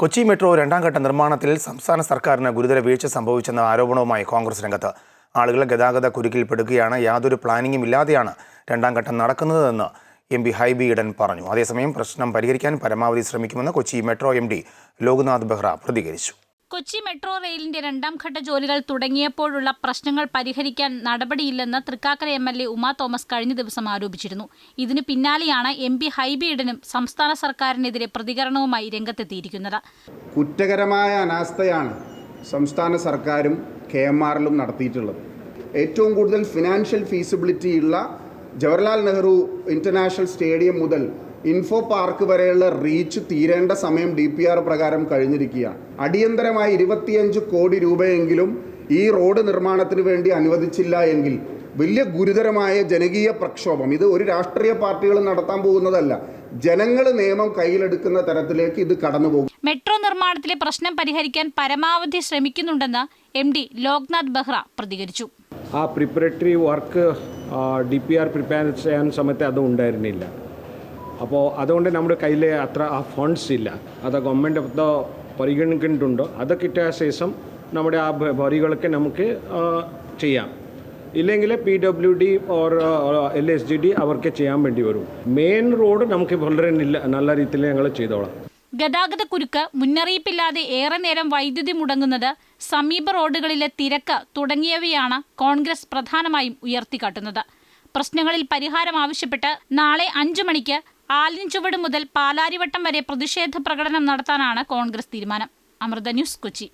Kochi metro രണ്ടാം ഘട്ട നിർമ്മാണത്തിൽ സംസ്ഥാന സർക്കാരിന് ഗുരുതര വീഴ്ച സംഭവിച്ചെന്ന ആരോപണവുമായി കോൺഗ്രസ് രംഗത്ത്. ആളുകൾ ഗതാഗത കുരുക്കിൽപ്പെടുകയാണ് യാതൊരു പ്ലാനിങ്ങും ഇല്ലാതെയാണ് രണ്ടാം ഘട്ടം നടക്കുന്നതെന്ന് എം പി ഹൈബി ഈഡൻ പറഞ്ഞു. അതേസമയം പ്രശ്നം പരിഹരിക്കാൻ പരമാവധി ശ്രമിക്കുമെന്ന് Kochi metro M D Loknath Behera പ്രതികരിച്ചു. കൊച്ചി മെട്രോ റെയിലിന്റെ രണ്ടാം ഘട്ട ജോലികൾ തുടങ്ങിയപ്പോഴുള്ള പ്രശ്നങ്ങൾ പരിഹരിക്കാൻ നടപടിയില്ലെന്ന് Thrikkakara M L A Uma Thomas കഴിഞ്ഞ ദിവസം ആരോപിച്ചിരുന്നു. ഇതിന് പിന്നാലെയാണ് എം പി ഹൈബി സംസ്ഥാന സർക്കാരിനെതിരെ പ്രതികരണവുമായി രംഗത്തെത്തിയിരിക്കുന്നത്. കുറ്റകരമായ അനാസ്ഥയാണ് സംസ്ഥാന സർക്കാരും കെ എം ആറിലും നടത്തിയിട്ടുള്ളത്. ഏറ്റവും കൂടുതൽ ഫിനാൻഷ്യൽ ഫീസിബിലിറ്റി ഉള്ള ജവഹർലാൽ നെഹ്റു ഇന്റർനാഷണൽ സ്റ്റേഡിയം മുതൽ ഇൻഫോ പാർക്ക് വരെയുള്ള റീച്ച് തീരേണ്ട സമയം ഡി പി ആർ പ്രകാരം കഴിഞ്ഞിരിക്കുകയാണ്. അടിയന്തരമായി ഇരുപത്തിയഞ്ച് കോടി രൂപയെങ്കിലും ഈ റോഡ് നിർമ്മാണത്തിന് വേണ്ടി അനുവദിച്ചില്ല എങ്കിൽ വലിയ ഗുരുതരമായ ജനകീയ പ്രക്ഷോഭം. ഇത് ഒരു രാഷ്ട്രീയ പാർട്ടികൾ നടത്താൻ പോകുന്നതല്ല. ജനങ്ങൾ നിയമം കയ്യിലെടുക്കുന്ന തരത്തിലേക്ക് ഇത് കടന്നുപോകും. മെട്രോ നിർമ്മാണത്തിലെ പ്രശ്നം പരിഹരിക്കാൻ പരമാവധി ശ്രമിക്കുന്നുണ്ടെന്ന് എം ഡി ലോക്നാഥ് ബെഹ്റ പ്രതികരിച്ചു. ആ preparatory work D P R prepare ചെയ്യാൻ സമയത്ത് അത് ഉണ്ടായിരുന്നില്ല. അപ്പോൾ അതുകൊണ്ട് നമ്മുടെ കയ്യിൽ അത്ര ആ ഫണ്ട്സ് ഇല്ല. അത് ഗവൺമെന്റ് എന്തോ പരിഗണിക്കുന്നുണ്ടോ? അത് കിട്ടിയ ശേഷം നമ്മുടെ ആ വരികളൊക്കെ നമുക്ക് ചെയ്യാം. ഇല്ലെങ്കിൽ P W D or L S G D അവർക്ക് ചെയ്യാൻ വേണ്ടി വരും. മെയിൻ റോഡ് നമുക്ക് വളരെ നല്ല രീതിയിൽ ഞങ്ങൾ ചെയ്തോളാം. ഗതാഗത കുരുക്ക് മുന്നറിയിപ്പില്ലാതെ ഏറെ നേരം വൈദ്യുതി മുടങ്ങുന്നത് സമീപ റോഡുകളിലെ തിരക്ക് തുടങ്ങിയവയാണ് കോൺഗ്രസ് പ്രധാനമായും ഉയർത്തിക്കാട്ടുന്നത്. പ്രശ്നങ്ങളിൽ പരിഹാരം ആവശ്യപ്പെട്ട് നാളെ അഞ്ചു മണിക്ക് ആലിൻചുവട് മുതൽ പാലാരിവട്ടം വരെ പ്രതിഷേധ പ്രകടനം നടത്താനാണ് കോൺഗ്രസ് തീരുമാനം. അമൃത ന്യൂസ് കൊച്ചി.